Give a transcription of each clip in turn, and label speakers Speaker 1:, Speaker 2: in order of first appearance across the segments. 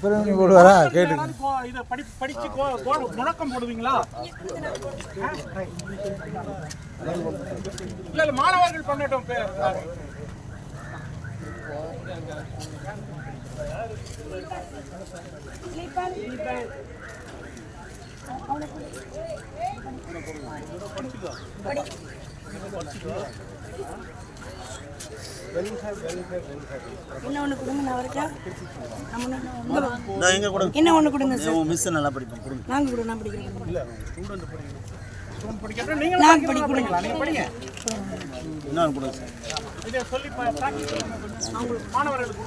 Speaker 1: பிறகு போடுவாரா கேட்டு
Speaker 2: இதை படி படித்து முழக்கம் போடுவீங்களா இல்லை இல்லை மாணவர்கள் பண்ணட்டும்
Speaker 3: பேர் படிச்சுக்கோ படிச்சுக்கோ
Speaker 4: என்ன ஒன்று கொடுங்க சார்
Speaker 3: மிஸ் நல்லா படிப்போம் கொடுங்க.
Speaker 4: நாங்கள் கூட நான் படிக்கிறேன் இல்லை
Speaker 2: ஸ்டூடெண்ட் படிக்கிறேன் ஸ்டூடெண்ட்
Speaker 4: படிக்கிறேன் நீங்கள்
Speaker 2: நான் படி கொடுங்க
Speaker 3: நீங்கள் கொடுங்க சார்
Speaker 2: இதை மாணவர்களுக்கு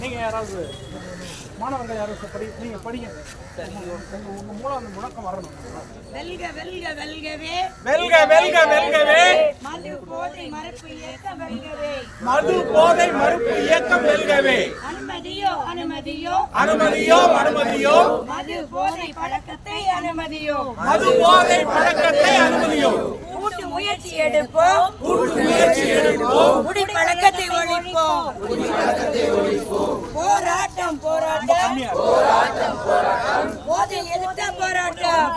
Speaker 2: நீங்க யாராவது மாணவர்கள் யாராவது படி நீங்க படிங்க. உங்க உங்க மூலம் அந்த முழக்கம் வரணும்.
Speaker 4: வெல்க வெல்க வெல்கவே.
Speaker 2: வெல்க வெல்க வெல்கவே.
Speaker 4: மது போதை மறுப்பு இயக்கம் வெல்கவே.
Speaker 2: மது போதை மறுப்பு இயக்கம் வெல்கவே.
Speaker 4: அனுமதியோ அனுமதியோ.
Speaker 2: அனுமதியோ அனுமதியோ.
Speaker 4: மது போதை பழக்கத்தை அனுமதியோ.
Speaker 2: மது போதை பழக்கத்தை அனுமதியோ.
Speaker 4: கூட்டு முயற்சி எடுப்போம். கூட்டு முயற்சி எடுப்போம். குடி பழக்கத்தை ஒழிப்போம். போராட்டம் போராட்டம். போதை எதிர்த்த போராட்டம்.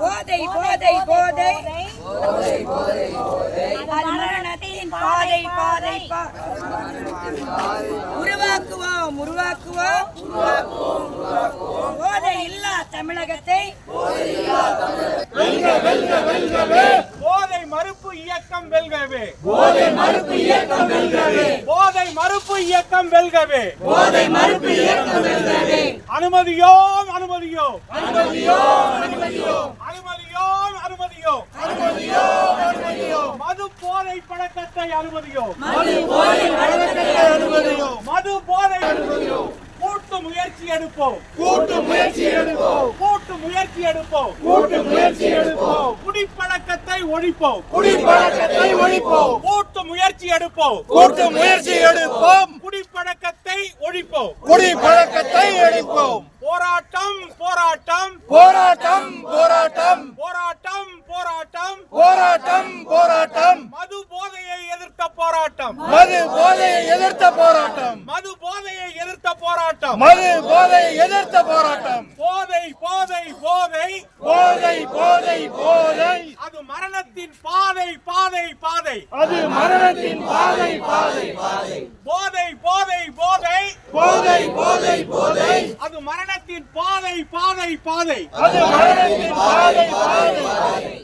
Speaker 4: போதை போதை போதை. மரணத்தின் பாதை பாதை பா- உருவாக்குவோம் உருவாக்குவோம். போதை இல்லா தமிழகத்தை
Speaker 2: போதை மறுப்பு இயக்கம் வெல்கவே. போதை மறுப்பு இயக்கம் வெல்கவே. போதை மறுப்பு இயக்கம் வெல்கவே. போதை மறுப்பு இயக்கம் வெல்கவே. அனுமதியோ அனுமதியோ அனுமதியோ அனுமதியோ அனுமதியோ அனுமதியோ அனுமதியோ அனுமதியோ மது போதை பழக்கத்தை அனுமதியோ மது போதை பழக்கத்தை அனுமதியோ மது போதை அனுமதியோ கூட்டு முயற்சி எடுப்போம். கூட்டு முயற்சி எடுப்போம். கூட்டு முயற்சி எடுப்போம். கூட்டு முயற்சி எடுப்போம். குடிப்பழக்கத்தை ஒழிப்போம். குடிப்பழக்கத்தை ஒழிப்போம். கூட்டு முயற்சி எடுப்போம்.
Speaker 1: கூட்டு முயற்சி எடுப்போம்.
Speaker 2: குடிப்பழக்கத்தை ஒழிப்போம்.
Speaker 1: குடிப்பழக்கத்தை எடுப்போம்
Speaker 2: போராட்டம் போராட்டம்.
Speaker 1: போராட்டம் போராட்டம்.
Speaker 2: போராட்டம் போராட்டம்.
Speaker 1: போராட்டம் போராட்டம்.
Speaker 2: மது போதையை எதிர்த்த போராட்டம்.
Speaker 1: மது போதையை எதிர்த்த போராட்டம்.
Speaker 2: மது போதையை எதிர்த்த போராட்டம்.
Speaker 1: மது போதையை எதிர்த்த போராட்டம்.
Speaker 2: போதை போதை போதை.
Speaker 1: போதை போதை போதை.
Speaker 2: மரணத்தின் பாதை பாதை பாதை.
Speaker 1: அது மரணத்தின் பாதை பாதை.
Speaker 2: போதை போதை போதை.
Speaker 1: போதை போதை போதை.
Speaker 2: அது மரணத்தின் பாதை பாதை பாதை.
Speaker 1: அது மரணத்தின் பாதை பாதை.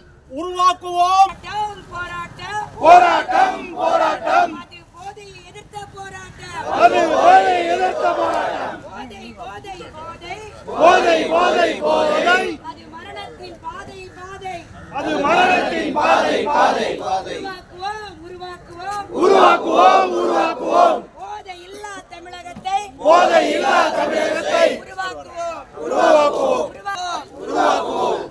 Speaker 2: உருவாக்குவோம்.
Speaker 4: டவுன் போராட்டம்.
Speaker 1: போராட்டம் போராட்டம்.
Speaker 4: அது போதையை எதிர்த்த போராட்டம்.
Speaker 1: அது போதை எதிர்த்த போராட்டம்.
Speaker 4: போதை போதை போதை.
Speaker 1: போதை போதை போதை.
Speaker 4: அது மரணத்தின் பாதை பாதை.
Speaker 1: அது மரணத்தின் பாதை பாதை.
Speaker 4: உருவாக்குவோம் உருவாக்குவோம்.
Speaker 1: உருவாக்குவோம் உருவாக்குவோம்.
Speaker 4: போதை இல்லா தமிழகத்தை.
Speaker 1: போதை இல்லா தமிழகத்தை.
Speaker 4: உருவாக்குவோம்.
Speaker 1: உருவாக்குவோம்.
Speaker 4: உருவாக்குவோம்.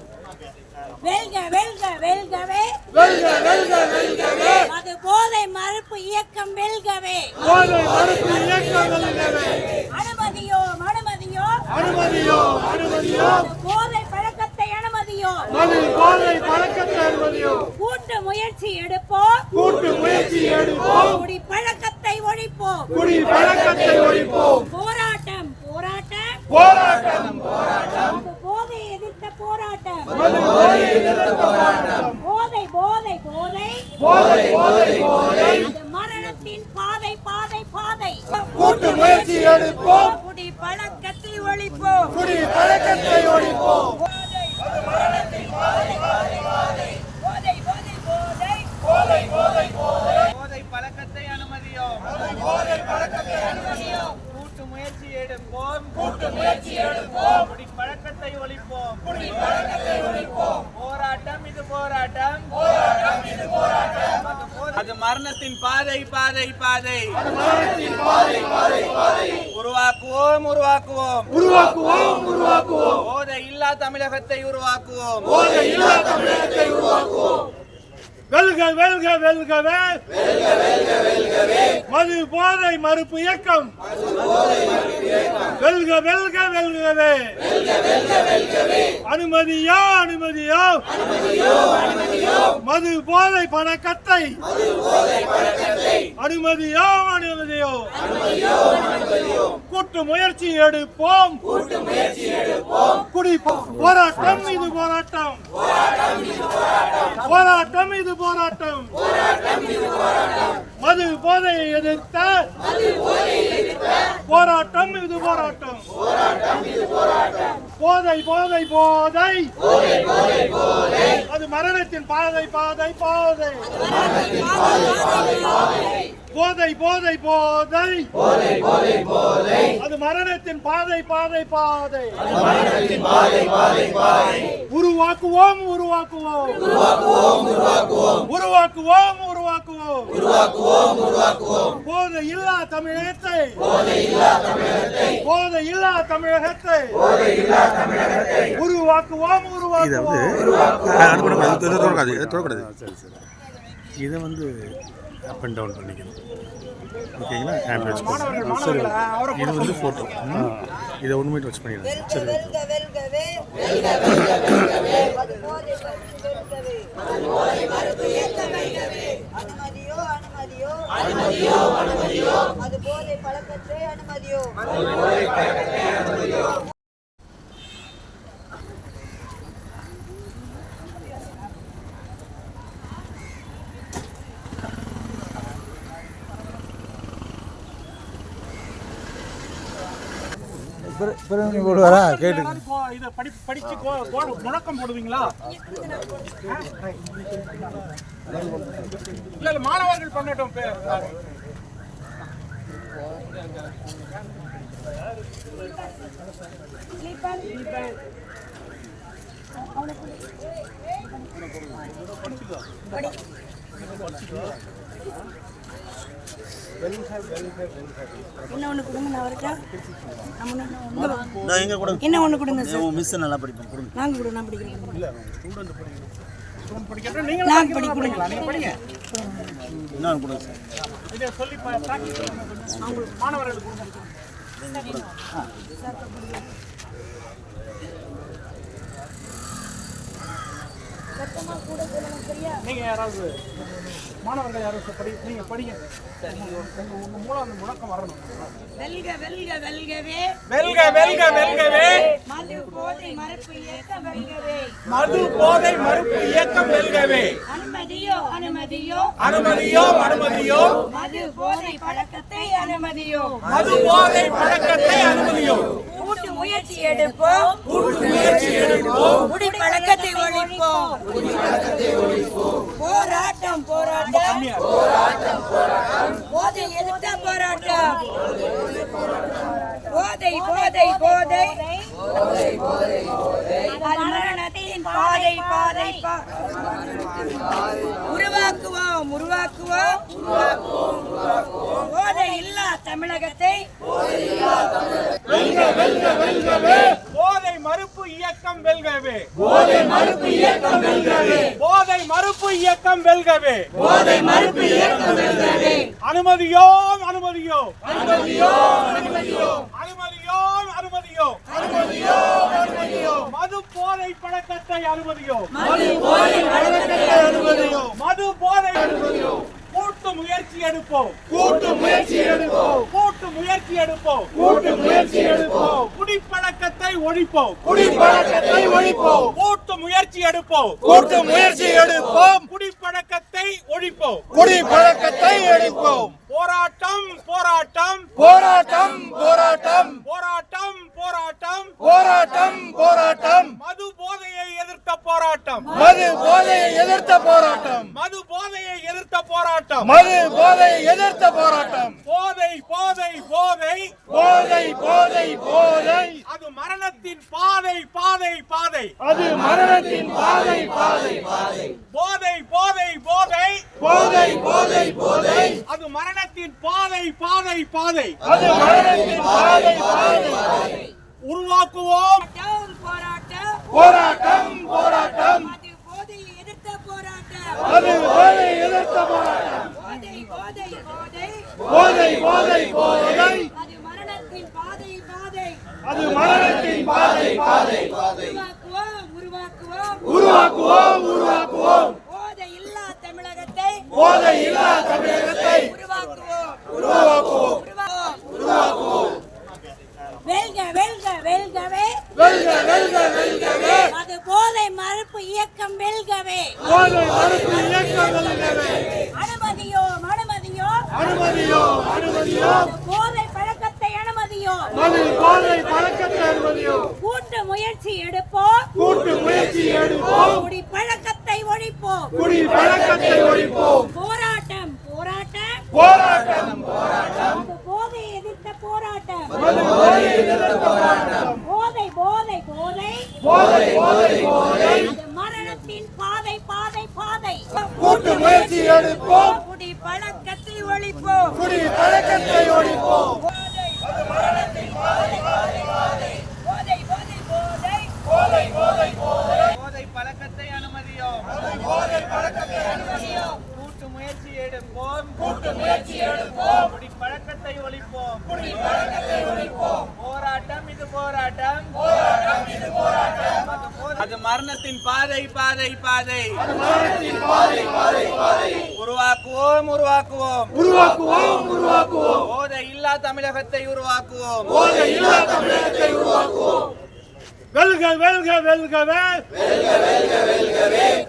Speaker 4: வெல்க வெல்க வெல்கவே.
Speaker 1: வெல்க வெல்க வெல்கவே.
Speaker 4: அது போதை மறுப்பு இயக்கம் வெல்கவே.
Speaker 1: போதை மறுப்பு இயக்கம் வெல்கவே.
Speaker 4: அனுமதியோ அனுமதியோ
Speaker 1: அனுமதியோ அனுமதியோ
Speaker 4: அது போதை பழக்கத்தை அனுமதியோ
Speaker 1: மது போதை பழக்கத்தை அனுமதியோ
Speaker 4: கூட்டு முயற்சி எடுப்போம்.
Speaker 1: கூட்டு முயற்சி எடுப்போம்.
Speaker 4: குடி பழக்கத்தை ஒழிப்போம்.
Speaker 1: குடி பழக்கத்தை ஒழிப்போம்.
Speaker 4: போராட்டம் போராட்டம்.
Speaker 1: போராட்டம்
Speaker 4: போதை எதிர்த்த போராட்டம்.
Speaker 1: போதை எதிர்த்த போராட்டம்.
Speaker 4: போதை போதை போதை.
Speaker 1: போதை போதை போதை.
Speaker 4: அது மரணத்தின் பாதை பாதை பாதை.
Speaker 1: கூட்டு முயற்சி எடுப்போம்.
Speaker 4: குடி பழக்கத்தை ஒழிப்போம்.
Speaker 1: குடி பழக்கத்தை ஒழிப்போம்
Speaker 4: போதை போதை போதை
Speaker 1: போதை போதை போதை
Speaker 2: போதை பழக்கத்தை அனுமதியோம்
Speaker 1: போதை பழக்கத்தை
Speaker 4: அனுமதியும்
Speaker 2: கூட்டு முயற்சி எடுப்போம்
Speaker 1: கூட்டு முயற்சி எடுப்போம்
Speaker 2: குடி பழக்கத்தை ஒழிப்போம்
Speaker 1: குடி பழக்கத்தை ஒழிப்போம்
Speaker 2: போராட்டம் இது போராட்டம்
Speaker 1: போராட்டம் இது போராட்டம்
Speaker 2: அது மரணத்தின் பாதை பாதை பாதை
Speaker 1: அது மரணத்தின் பாதை பாதை பாதை
Speaker 2: உருவாக்குவோம் உருவாக்குவோம்
Speaker 1: உருவாக்குவோம் உருவாக்குவோம்
Speaker 2: போதை இல்லா தமிழகத்தை உருவாக்குவோம்
Speaker 1: போதை இல்லா தமிழகத்தை உருவாக்குவோம் வெல்க வெல்க வெல்கவே வெல்க வெல்க வெல்கவே
Speaker 2: மது போதை மறுப்பு இயக்கம் வெல்க வெல்க வெல்கவே அனுமதியோ அனுமதியோ. மது போதை பணக்கத்தை. அனுமதியோ அனுமதியோ. கூட்டு முயற்சி எடுப்போம். குடி போராட்டம் இது போராட்டம். போராட்டம் இது போராட்டம். மது போதையை எதிர்த்த போராட்டம் இது போராட்டம். போதை போதை போதை. அது மரணத்தின் பாதை பாதை பாதை. போதை போதை போதை அது மரணத்தின் பாதை பாதை பாதை உருவாக்குவோம் உருவாக்குவோம் உருவாக்குவோம் உருவாக்குவோம் போதை இல்லா தமிழகத்தை போதை இல்லா தமிழகத்தை உருவாக்குவோம்
Speaker 3: இதை வந்து
Speaker 2: உருவாக்குவோம்
Speaker 3: அது பண்ணக்கூடாது இதை தொடக்கூடாது இதை தொடக்கூடாது சரி சரி இதை வந்து அப் அண்ட் டவுன் பண்ணிக்கணும். ஓகேங்களா பண்ணிக்கணும். சரி இது வந்து ஃபோட்டோ இதை ஒன்று வச்சு பண்ணிடுறேன் சரி
Speaker 4: மறுப்பு வெல்கவே. அனுமதியோ அனுமதியோ அது போதை பழக்கத்தை அனுமதியோ.
Speaker 5: பிறகு போடுவாரா கேட்டு
Speaker 2: இதை படி படித்து முழக்கம் போடுவீங்களா இல்லை இல்லை மாணவர்கள் பண்ணட்டும் படிச்சுக்கோ படிச்சுக்கோ
Speaker 4: என்ன ஒன்று கொடுங்க நான்
Speaker 3: வரட்டேன் கொடுங்க?
Speaker 4: என்ன ஒன்று கொடுங்க சார்
Speaker 3: மிஸ் நல்லா படிப்போம் கொடுங்க.
Speaker 4: நாங்கள் கொடுங்க நான் படிக்கிறேன். படிக்கிறேன் படிக்கிறேன்.
Speaker 2: நீங்கள் நான்
Speaker 3: படி கொடுங்க
Speaker 2: நீங்கள் மாணவர்களுக்கு கொடுங்க. நீங்க யாராவது மாணவர்கள் யாராவது படி நீங்க படிங்க. உங்க உங்க- உங்க மூலம் அந்த முழக்கம் வரணும்.
Speaker 4: வெல்க வெல்க வெல்கவே.
Speaker 2: வெல்க வெல்க வெல்கவே.
Speaker 4: மது போதை மறுப்பு இயக்கம் வெல்கவே.
Speaker 2: மது போதை மறுப்பு இயக்கம் வெல்கவே.
Speaker 4: அனுமதியோ அனுமதியோ.
Speaker 2: அனுமதியோ அனுமதியோ.
Speaker 4: மது போதை பழக்கத்தை அனுமதியோ.
Speaker 2: மது போதை பழக்கத்தை அனுமதியோ.
Speaker 4: கூட்டு முயற்சி எடுப்போம். கூட்டு முயற்சி எடுப்போம் குடி பழக்கத்தை ஒழிப்போம். போராட்டம் போராட்டம். போதை எதிர்த்த போராட்டம். போதை போதை போதை. அது மரணத்தின் பாதை பாதை பா- உருவாக்குவோம் உருவாக்குவோம். போதை இல்லா தமிழகத்தை.
Speaker 2: போதை மறுப்பு இயக்கம் வெல்கவே. போதை மறுப்பு இயக்கம் வெல்கவே. போதை மறுப்பு இயக்கம் வெல்கவே.
Speaker 4: போதை மறுப்பு இயக்கம் வெல்கவே.
Speaker 2: அனுமதியோ அனுமதியோ அனுமதியோ அனுமதியோ அனுமதியோ அனுமதியோ அனுமதியோ அனுமதியோ மது போதை பழக்கத்தை அனுமதியோ
Speaker 4: மது போதை பழக்கத்தை
Speaker 2: அனுமதியோ மது போதை அனுமதியோ கூட்டு முயற்சி எடுப்போம். கூட்டு முயற்சி எடுப்போம். கூட்டு முயற்சி எடுப்போம். கூட்டு முயற்சி எடுப்போம். குடிப்பழக்கத்தை ஒழிப்போம். குடிப்பழக்கத்தை ஒழிப்போம். கூட்டு முயற்சி எடுப்போம். கூட்டு முயற்சி எடுப்போம். குடிப்பழக்கத்தை ஒழிப்போம். குடிப்பழக்கத்தை எடுப்போம் போராட்டம் போராட்டம். போராட்டம் போராட்டம். போராட்டம் போராட்டம். போராட்டம் போராட்டம். மது போதையை எதிர்த்த போராட்டம். மது போதையை எதிர்த்த போராட்டம். எதிர்த்த போராட்டம். போதை
Speaker 6: இல்லா தமிழகத்தை உருவாக்குவோம்
Speaker 1: உருவாக்குவோம்
Speaker 6: உருவாக்குவோம் வெல்க வெல்க வெல்கவே
Speaker 1: வெல்க வெல்க வெல்கவே
Speaker 6: அது போதை மறுப்பு இயக்கம் வெல்கவே
Speaker 1: போதை மறுப்பு இயக்கம் வெல்கவே
Speaker 6: அனுமதியோ அனுமதியோ
Speaker 1: அனுமதியோ அனுமதியோ
Speaker 6: அது போதை பழக்கத்தை அனுமதியோ
Speaker 1: மது போதை பழக்கத்தை அனுமதியோ
Speaker 6: கூட்டு முயற்சி எடுப்போம்
Speaker 1: கூட்டு முயற்சி எடுப்போம்
Speaker 6: குடி பழக்கத்தை ஒழிப்போம்
Speaker 1: குடி பழக்கத்தை ஒழிப்போம்
Speaker 6: போராட்டம் போராட்டம்
Speaker 1: போராட்டம்
Speaker 6: அது போதை எதிர்த்த போராட்டம்
Speaker 1: மது போதை எதிர்த்த போராட்டம்
Speaker 6: போதை போதை போதை
Speaker 1: போதை போதை போதை
Speaker 6: அது மரணத்தின் பாதை பாதை பாதை
Speaker 1: கூட்டு முயற்சி எடுப்போம்
Speaker 6: குடி பழக்கத்தை ஒழிப்போம்
Speaker 1: குடி பழக்கத்தை ஒழிப்போம்
Speaker 6: போதை போதை போதை
Speaker 7: போதை பழக்கத்தை அனுமதியோ கூட்டு முயற்சி எடுப்போம் கூட்டு முயற்சி எடுப்போம் குடி பழக்கத்தை ஒழிப்போம். குடி பழக்கத்தை ஒழிப்போம். போராட்டம் இது போராட்டம். போராட்டம் இது போராட்டம். அது மரணத்தின் பாதை பாதை பாதை.
Speaker 1: மரணத்தின் பாதை பாதை பாதை.
Speaker 7: உருவாக்குவோம் உருவாக்குவோம்.
Speaker 1: உருவாக்குவோம் உருவாக்குவோம்.
Speaker 7: போதை இல்லா தமிழகத்தை உருவாக்குவோம்.
Speaker 1: போதை இல்லா தமிழகத்தை உருவாக்குவோம். வெல்க வெல்க வெல்கவே.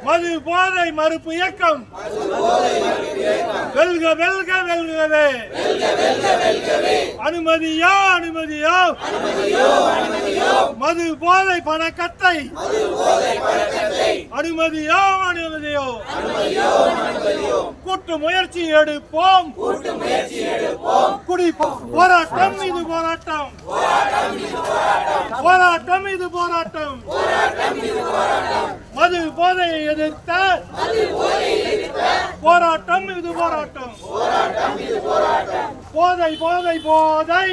Speaker 1: மது போதை மறுப்பு இயக்கம். வெல்க வெல்க வெல்கவே. அனுமதியோ அனுமதியோ. மது போதை பணக்கத்தை அனுமதியோ அனுமதியோ. கூட்டு முயற்சி எடுப்போம். குடி போராட்டம் இது போராட்டம். போராட்டம் இது போராட்டம். மது போதையை எதிர்த்த போராட்டம் இது போராட்டம். போதை போதை போதை.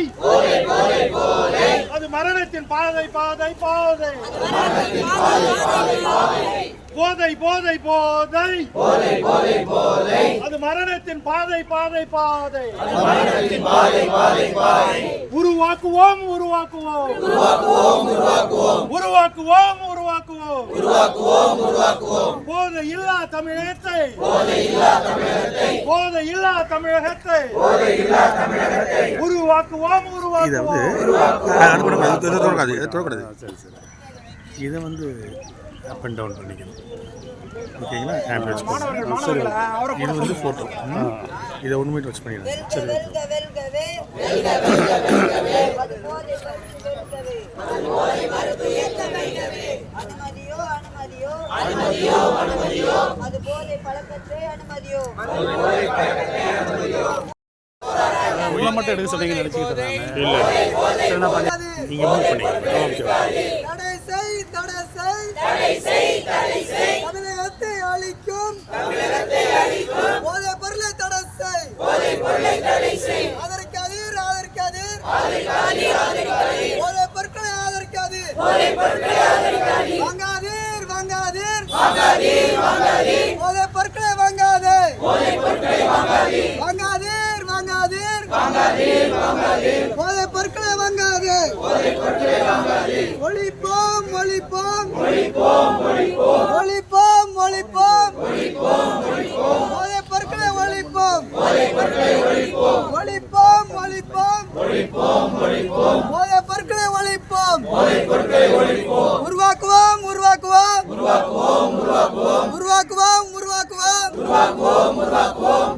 Speaker 1: அது மரணத்தின் பாதை பாதை பாதை. போதை போதை போதை. அது மரணத்தின் பாதை பாதை பாதை. உருவாக்குவோம் உருவாக்குவோம். உருவாக்குவோம் உருவாக்குவோம். போதை இல்லா தமிழகத்தை. போதை இல்லா தமிழகத்தை. உருவாக்குவோம்
Speaker 3: இதை வந்து
Speaker 1: உருவாக்குவோம்
Speaker 3: அனுப்பக்கூடாது இதை தொடக்கூடாது இதை தொடக்கூடாது சரி சரி இதை வந்து அப் அண்ட் டவுன் பண்ணிக்கணும். ஓகேங்களா? வச்சுக்கணும் சரி இது வந்து ஃபோட்டோ இதை ஒன்று மீட்டர் வச்சு பண்ணிடுறேன் சரி
Speaker 6: அது போதை மறுப்பு வெல்கவே அனுமதியோ அனுமதியோ அனுமதியோ அனுமதியோ அது போதை பழக்கத்தை அனுமதியோ
Speaker 3: உள்ள மட்டும் எடுக்க சொன்னீங்க நினச்சிக்கிட்டு இல்லை. நான் பண்ணி நீங்கள் மூவ் பண்ணிக்கலாம் ஓகே.
Speaker 8: தடை தடை செய் தடை செய். தமிழகத்தை அழிக்கும். தமிழகத்தை அழிக்கும் போதை பொருளை தடை செய். போதை பொருளை தடை செய் போதை பொருட்களை ஆதரிக்காது போதை பொருட்களை ஆதரிக்காதீர். வாங்காதீர் வாங்காதீர். வாங்காதீர் வாங்காதீர் போதை பொருட்களை வாங்காதே போதை பொருட்களை வாங்காதீர். வாங்காதீர் வாங்காதீர். வாங்காதீர் வாங்காதீர் போதை பொருட்களை வாங்காதே ஒழிப்போம் ஒழிப்போம். ஒழிப்போம் போதை பொருட்களை ஒழிப்போம். ஒழிப்போம். ஒழிப்போம். போதை பொருட்களை ஒழிப்போம் உருவாக்குவோம் உருவாக்குவோம். உருவாக்குவோம் உருவாக்குவோம்.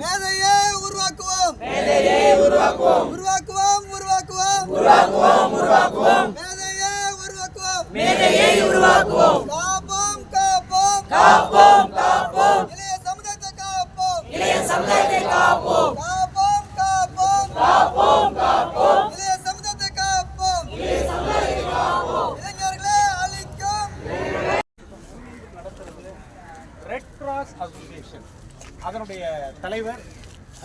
Speaker 8: மேதையே உருவாக்குவோம். உருவாக்குவோம் உருவாக்குவோம். மேதையே உருவாக்குவோம். மேதையே உருவாக்குவோம். காப்போம் காப்போம். காப்போம் இளைய சமுதாயத்தை காப்போம். இளைய சமுதாயத்தை காப்போம். காப்போம் காப்போம். காப்போம் காப்போம். இளைய சமுதாயத்தை காப்போம். இளைய சமுதாயத்தை காப்போம். இளைஞர்களை அழிக்கும்.
Speaker 7: ரெட் கிராஸ் அசோசியேஷன் அதனுடைய தலைவர்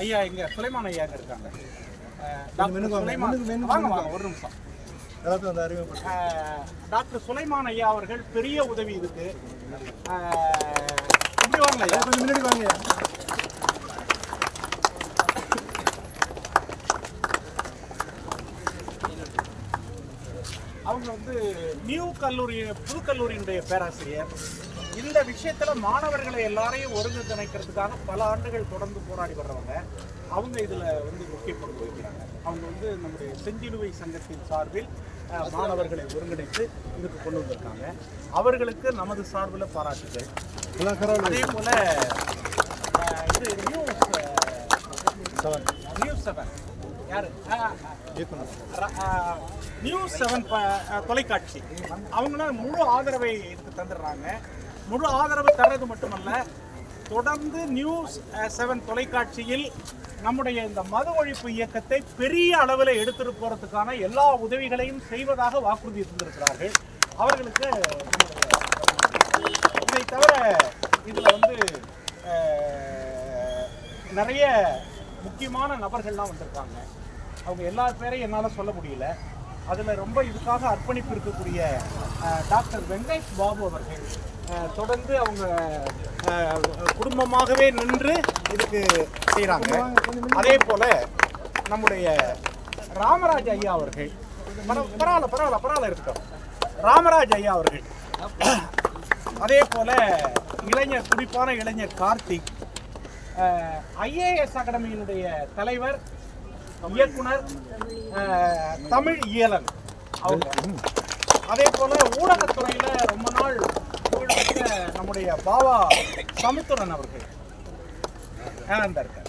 Speaker 7: ஐயா இங்க சுலைமான் ஐயா இங்க இருக்காங்க. டாக்டர் சுலைமான். வாங்க வாங்க ஒரு நிமிஷம்.
Speaker 2: எல்லாத்தையும் வந்து அறிமுகப்படுத்த
Speaker 7: டாக்டர் சுலைமான் ஐயா அவர்கள் பெரிய உதவி இதுக்கு. இப்படி வாங்க ஐயா.
Speaker 2: கொஞ்சம் முன்னாடி வாங்க அவங்க வந்து நியூ கல்லூரி புது கல்லூரியினுடைய பேராசிரியர். இந்த விஷயத்துல மாணவர்களை எல்லாரையும் ஒருங்கிணைக்கிறதுக்காக பல ஆண்டுகள் தொடர்ந்து போராடி வர்றவங்க. அவங்க இதுல வந்து முக்கிய பங்கு வகிக்கிறாங்க அவங்க வந்து நம்முடைய செஞ்சிலுவை சங்கத்தின் சார்பில் மாணவர்களை ஒருங்கிணைத்து இதுக்கு கொண்டு வந்திருக்காங்க. அவர்களுக்கு நமது சார்பில் பாராட்டுகள். அதே போல இது நியூஸ் செவன் நியூஸ் செவன் யாரு? நியூஸ் செவன் தொலைக்காட்சி. அவங்கன்னா முழு ஆதரவை இதுக்கு தந்துடுறாங்க. முழு ஆதரவு தர்றது மட்டுமல்ல தொடர்ந்து நியூஸ் செவன் தொலைக்காட்சியில் நம்முடைய இந்த மது ஒழிப்பு இயக்கத்தை பெரிய அளவில் எடுத்துட்டு போகிறதுக்கான எல்லா உதவிகளையும் செய்வதாக வாக்குறுதி தந்திருக்கிறார்கள். அவர்களுக்கு இதை தவிர இதில் வந்து நிறைய முக்கியமான நபர்கள்லாம் வந்திருக்காங்க. அவங்க எல்லா பேரையும் என்னால் சொல்ல முடியல. அதில் ரொம்ப இதுக்காக அர்ப்பணிப்பு இருக்கக்கூடிய டாக்டர் வெங்கடேஷ் பாபு அவர்கள் தொடர்ந்து அவங்க குடும்பமாகவே நின்று இதுக்கு செய்கிறாங்க அதே போல் நம்முடைய ராமராஜ் ஐயா அவர்கள் பரவாயில்ல பரவாயில்ல பரவாயில்ல இருக்கட்டும். ராமராஜ் ஐயா அவர்கள் அதே போல் இளைஞர் குறிப்பான இளைஞர் கார்த்திக் ஐஏஎஸ் அகாடமியினுடைய தலைவர் இயக்குனர் தமிழ் இயலன் அவங்க. அதே போல ஊடகத்துறையில ரொம்ப நாள் புகழ்பெற்ற நம்முடைய பாபா சமுத்திரன் அவர்கள். இந்த இருக்கார்.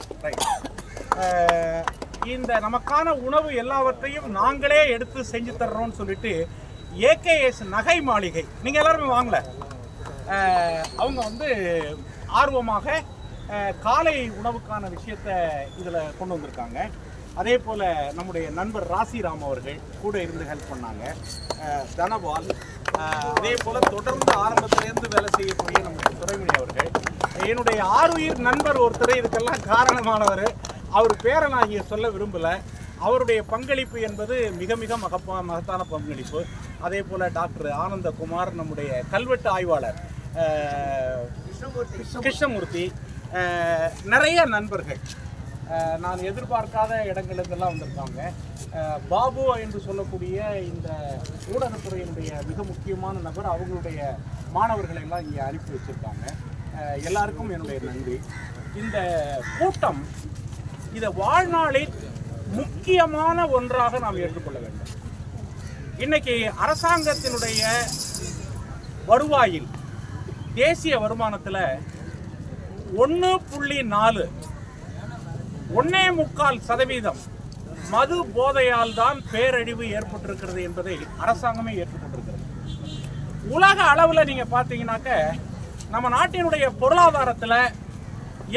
Speaker 2: இந்த நமக்கான உணவு எல்லாவற்றையும் நாங்களே எடுத்து செஞ்சு தர்றோம்னு சொல்லிட்டு ஏகேஎஸ் நகை மாளிகை. நீங்க எல்லாருமே வாங்கல? அவங்க வந்து ஆர்வமாக காலை உணவுக்கான விஷயத்தை இதில் கொண்டு வந்திருக்காங்க. அதே போல் நம்முடைய நண்பர் ராசிராம் அவர்கள் கூட இருந்து ஹெல்ப் பண்ணாங்க. தனபால் அதே போல் தொடர்ந்து ஆரம்பத்திலேருந்து வேலை செய்யக்கூடிய நம்முடைய துறைமணி அவர்கள். என்னுடைய ஆறுயிர் நண்பர் ஒருத்தர் இதுக்கெல்லாம் காரணமானவர். அவர் பேரை நான் இங்கே சொல்ல விரும்பலை. அவருடைய பங்களிப்பு என்பது மிக மிக மகப்பா மகத்தான பங்களிப்பு. அதே போல் டாக்டர் ஆனந்தகுமார் நம்முடைய கல்வெட்டு ஆய்வாளர் கிருஷ்ணமூர்த்தி. நிறைய நண்பர்கள். நான் எதிர்பார்க்காத இடங்களுக்கெல்லாம் வந்திருக்காங்க. பாபு என்று சொல்லக்கூடிய இந்த ஊடகத்துறையினுடைய மிக முக்கியமான நபர் அவங்களுடைய மாணவர்களை எல்லாம் இங்கே அனுப்பி வச்சிருக்காங்க. எல்லாருக்கும் என்னுடைய நன்றி. இந்த கூட்டம் இதை வாழ்நாளில் முக்கியமான ஒன்றாக நாம் ஏற்றுக்கொள்ள வேண்டும். இன்னைக்கு அரசாங்கத்தினுடைய வருவாயில் தேசிய வருமானத்தில் ஒன்று புள்ளி நாலு ஒன்னே முக்கால் சதவீதம் மது போதையால் தான் பேரழிவு ஏற்பட்டிருக்கிறது என்பதை அரசாங்கமே ஏற்றுக்கொண்டிருக்கிறது. உலக அளவில் நீங்க பார்த்தீங்கன்னாக்க நம்ம நாட்டினுடைய பொருளாதாரத்தில்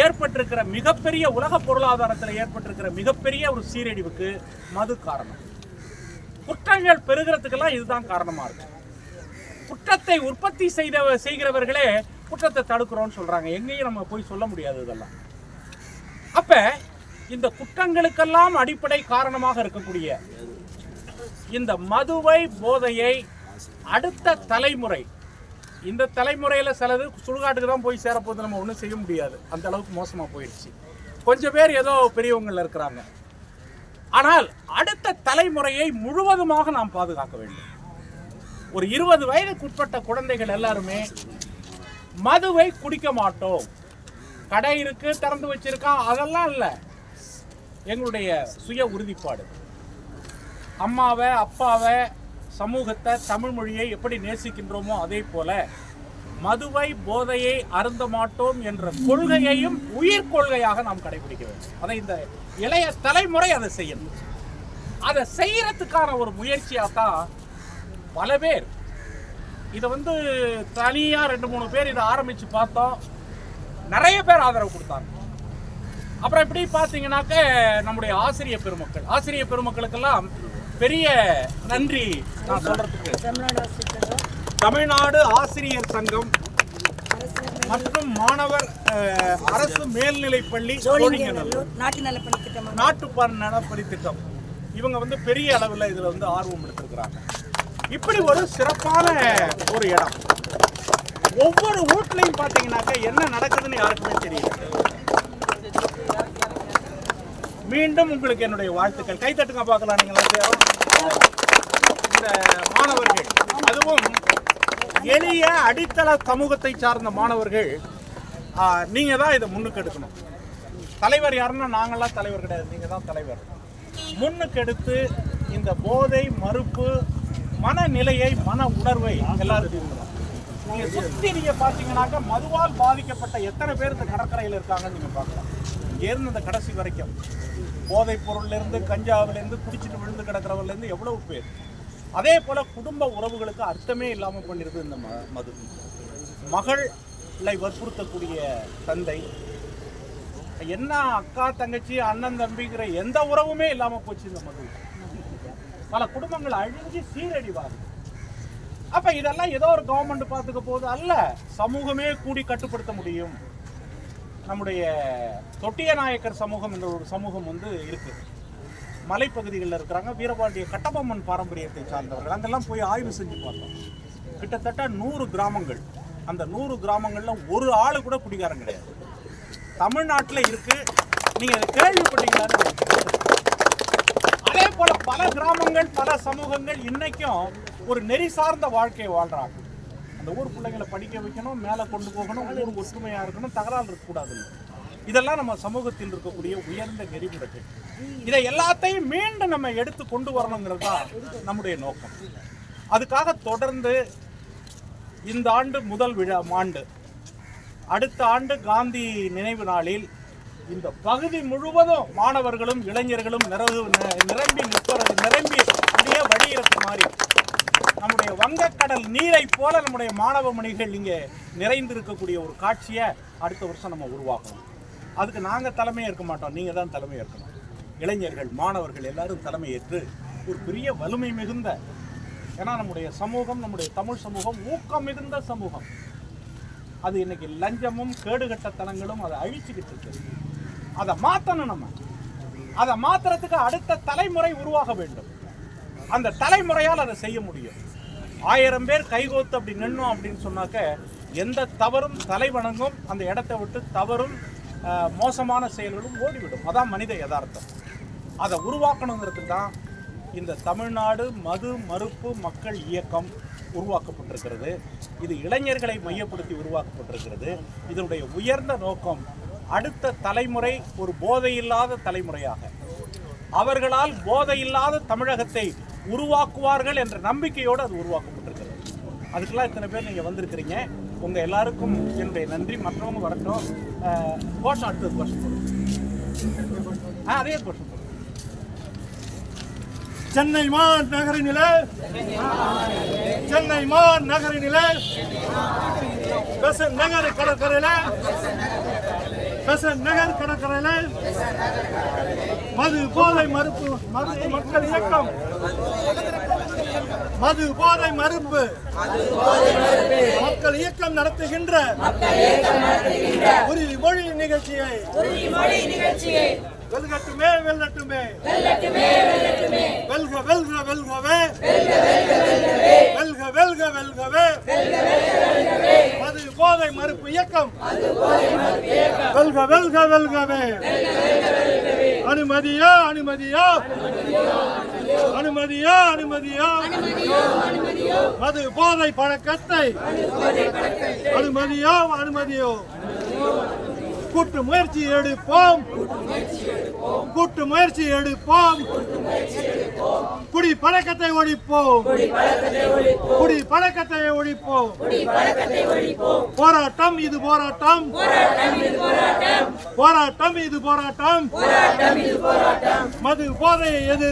Speaker 2: ஏற்பட்டிருக்கிற மிகப்பெரிய உலக பொருளாதாரத்தில் ஏற்பட்டிருக்கிற மிகப்பெரிய ஒரு சீரழிவுக்கு மது காரணம். குற்றங்கள் பெருகிறதுக்கெல்லாம் இதுதான் காரணமாக இருக்கு. குற்றத்தை உற்பத்தி செய்த செய்கிறவர்களே குற்றத்தை தடுக்கிறோம்னு சொல்கிறாங்க எங்கேயும் நம்ம போய் சொல்ல முடியாது இதெல்லாம். அப்போ இந்த குற்றங்களுக்கெல்லாம் அடிப்படை காரணமாக இருக்கக்கூடிய இந்த மதுவை போதையை அடுத்த தலைமுறை இந்த தலைமுறையில் சிலது சுடுகாட்டுக்கு தான் போய் சேரப்போது நம்ம ஒன்றும் செய்ய முடியாது. அந்த அளவுக்கு மோசமாக போயிடுச்சு. கொஞ்சம் பேர் ஏதோ பெரியவங்களில் இருக்கிறாங்க. ஆனால் அடுத்த தலைமுறையை முழுவதுமாக நாம் பாதுகாக்க வேண்டும். ஒரு இருபது வயதுக்குட்பட்ட குழந்தைகள் எல்லாருமே மதுவை குடிக்க மாட்டோம். கடை இருக்கு திறந்து வச்சிருக்கான் அதெல்லாம் இல்லை. எங்களுடைய சுய உறுதிப்பாடு. அம்மாவை அப்பாவை சமூகத்தை தமிழ் மொழியை எப்படி நேசிக்கின்றோமோ அதே போல மதுவை போதையை அருந்த மாட்டோம் என்ற கொள்கையையும் உயிர் கொள்கையாக நாம் கடைபிடிக்க வேண்டும். அதை இந்த இளைய தலைமுறை அதை செய்யணும். அதை செய்யறதுக்கான ஒரு முயற்சியாக தான் பல பேர். இதை வந்து தனியாக ரெண்டு மூணு பேர் இதை ஆரம்பித்து பார்த்தோம். நிறைய பேர் ஆதரவு கொடுத்தாங்க. அப்புறம் இப்படி பார்த்தீங்கன்னாக்க நம்முடைய ஆசிரியர் பெருமக்கள். ஆசிரியர் பெருமக்களுக்கெல்லாம் பெரிய நன்றி நான் சொல்றதுக்கு. தமிழ்நாடு ஆசிரியர் சங்கம் மற்றும் மாணவர் அரசு மேல்நிலைப்பள்ளி நாட்டுப்பான் நலப்பணி திட்டம்? இவங்க வந்து பெரிய அளவில் இதில் வந்து ஆர்வம் எடுத்திருக்கிறாங்க. இப்படி ஒரு சிறப்பான ஒரு இடம். ஒவ்வொரு வீட்லையும் பார்த்தீங்கன்னாக்கா என்ன நடக்குதுன்னு யாருக்குமே தெரியல. மீண்டும் உங்களுக்கு என்னுடைய வாழ்த்துக்கள். கைத்தட்டுங்க பார்க்கலாம் நீங்கள் இந்த மாணவர்கள் அதுவும் எளிய அடித்தள சமூகத்தை சார்ந்த மாணவர்கள் நீங்கள் தான் இதை முன்னுக்கு எடுக்கணும். தலைவர் யாருன்னா நாங்களாம் தலைவர் கிடையாது. நீங்கள் தான் தலைவர். முன்னுக்கு எடுத்து இந்த போதை மறுப்பு மனநிலையை மன உணர்வை எல்லாரும் நீங்கள் சுற்றி நீங்கள் நீங்க மதுவால் பாதிக்கப்பட்ட எத்தனை பேர் இந்த கடற்கரையில் இருக்காங்கன்னு நீங்கள் பார்க்கலாம். இங்க இருந்து இந்த கடைசி வரைக்கும். போதைப் பொருள்லேருந்து கஞ்சாவிலேருந்து குடிச்சிட்டு விழுந்து கிடக்கிறவர்லேருந்து எவ்வளவு பேர்? அதே போல் குடும்ப உறவுகளுக்கு அர்த்தமே இல்லாமல் பண்ணிடுது இந்த ம- மது. மகளை வற்புறுத்தக்கூடிய தந்தை என்ன அக்கா தங்கச்சி அண்ணன் தம்பிங்கிற எந்த உறவுமே இல்லாமல் போச்சு இந்த மது. பல குடும்பங்கள் அழிஞ்சு சீரழிவார்கள் அப்போ இதெல்லாம் ஏதோ ஒரு கவர்மெண்ட் பார்த்துக்க போது அல்ல. சமூகமே கூடி கட்டுப்படுத்த முடியும். நம்முடைய தொட்டிய நாயக்கர் சமூகம் என்ற ஒரு சமூகம் வந்து இருக்கு. மலைப்பகுதிகளில் இருக்கிறாங்க. வீரபாண்டிய கட்டபொம்மன் பாரம்பரியத்தை சார்ந்தவர்கள். அங்கெல்லாம் போய் ஆய்வு செஞ்சு பார்த்தோம். கிட்டத்தட்ட நூறு கிராமங்கள். அந்த நூறு கிராமங்களில் ஒரு ஆள் கூட குடிகாரம் கிடையாது. தமிழ்நாட்டில் இருக்கு. நீங்கள் இதை கேள்விப்பட்டீங்களான்னு அதே போல் பல கிராமங்கள் பல சமூகங்கள் இன்றைக்கும் ஒரு நெறி சார்ந்த வாழ்க்கையை வாழ்கிறாங்க அந்த ஊர் பிள்ளைங்களை படிக்க வைக்கணும் மேலே கொண்டு போகணும் ஊர் ஒற்றுமையாக இருக்கணும் தகராறு இருக்கக்கூடாது. இதெல்லாம் நம்ம சமூகத்தில் இருக்கக்கூடிய உயர்ந்த நெறிமுறைகள். இதை எல்லாத்தையும் மீண்டும் நம்ம எடுத்து கொண்டு வரணுங்கிறது தான் நம்முடைய நோக்கம். அதுக்காக தொடர்ந்து இந்த ஆண்டு முதல் விழா ஆண்டு அடுத்த ஆண்டு காந்தி நினைவு நாளில் இந்த பகுதி முழுவதும் மாணவர்களும் இளைஞர்களும் நிறைவு நிரம்பி நிற்பது நிறை நீரை போல நம்முடைய மாணவ மணிகள் இங்கே நிறைந்திருக்கக்கூடிய ஒரு காட்சியை அடுத்த வருஷம் நம்ம உருவாக்கணும். அதுக்கு நாங்கள் தலைமை இருக்க மாட்டோம். நீங்கள் தான் தலைமை ஏற்கணும் இளைஞர்கள் மாணவர்கள் எல்லாரும் தலைமை ஏற்று ஒரு பெரிய வலிமை மிகுந்த ஏன்னா நம்முடைய சமூகம் நம்முடைய தமிழ் சமூகம் ஊக்கம் மிகுந்த சமூகம். அது இன்னைக்கு லஞ்சமும் கேடுகட்டத்தனங்களும் அதை அழிச்சுக்கிட்டு இருக்கு. அதை மாற்றணும் நம்ம. அதை மாற்றுறதுக்கு அடுத்த தலைமுறை உருவாக வேண்டும். அந்த தலைமுறையால் அதை செய்ய முடியும். ஆயிரம் பேர் கைகோத்து அப்படி நின்னோம் அப்படின்னு சொன்னாக்க எந்த தவறும் தலை வணங்கும் அந்த இடத்தை விட்டு தவறும் மோசமான செயல்களும் ஓடிவிடும். அதான் மனித யதார்த்தம். அதை உருவாக்கணுங்கிறது தான் இந்த தமிழ்நாடு மது மறுப்பு மக்கள் இயக்கம் உருவாக்கப்பட்டிருக்கிறது. இது இளைஞர்களை மையப்படுத்தி உருவாக்கப்பட்டிருக்கிறது. இதனுடைய உயர்ந்த நோக்கம் அடுத்த தலைமுறை ஒரு போதையில்லாத தலைமுறையாக. அவர்களால் போதையில்லாத தமிழகத்தை உருவாக்குவார்கள் என்ற நம்பிக்கையோடு அது உருவாக்கப்பட்டிருக்கிறது. அதுக்கெல்லாம் இத்தனை பேர் நீங்கள் வந்திருக்கிறீங்க. உங்கள் எல்லாருக்கும் என்னுடைய நன்றி. மற்றவங்க வரட்டும். கோஷம் அடுத்தது கோஷம் போடுங்க. ஆ அதே கோஷம் சென்னை
Speaker 1: சென்னை மாநகரினிலே சென்னை மாநகரினிலே பெசன் நகர் கடற்கரையில் பெசன் நகர் கடற்கரையில் மது போதை மறுப்பு மது மக்கள் இயக்கம். மது போதை மறுப்பு. மக்கள் இயக்கம் நடத்துகின்ற உறுதிமொழி நிகழ்ச்சியை வெல்கட்டுமே வெல்லட்டுமே வெல்க வெல்க வெல்கவே. வெல்க வெல்க வெல்கவே. அது போதை மறுப்பு இயக்கம். வெல்க வெல்க வெல்கவே. அனுமதியா அனுமதியா. அனுமதியா அனுமதியா. மது போதை பழக்கத்தை. அனுமதியோ அனுமதியோ. கூட்டு முயற்சி எடுப்போம். கூட்டு முயற்சி எடுப்போம். குடி பழக்கத்தை ஒழிப்போம். குடி பழக்கத்தை ஒழிப்போம். போராட்டம் இது போராட்டம். போராட்டம் இது போராட்டம். மது போதையை எதிர்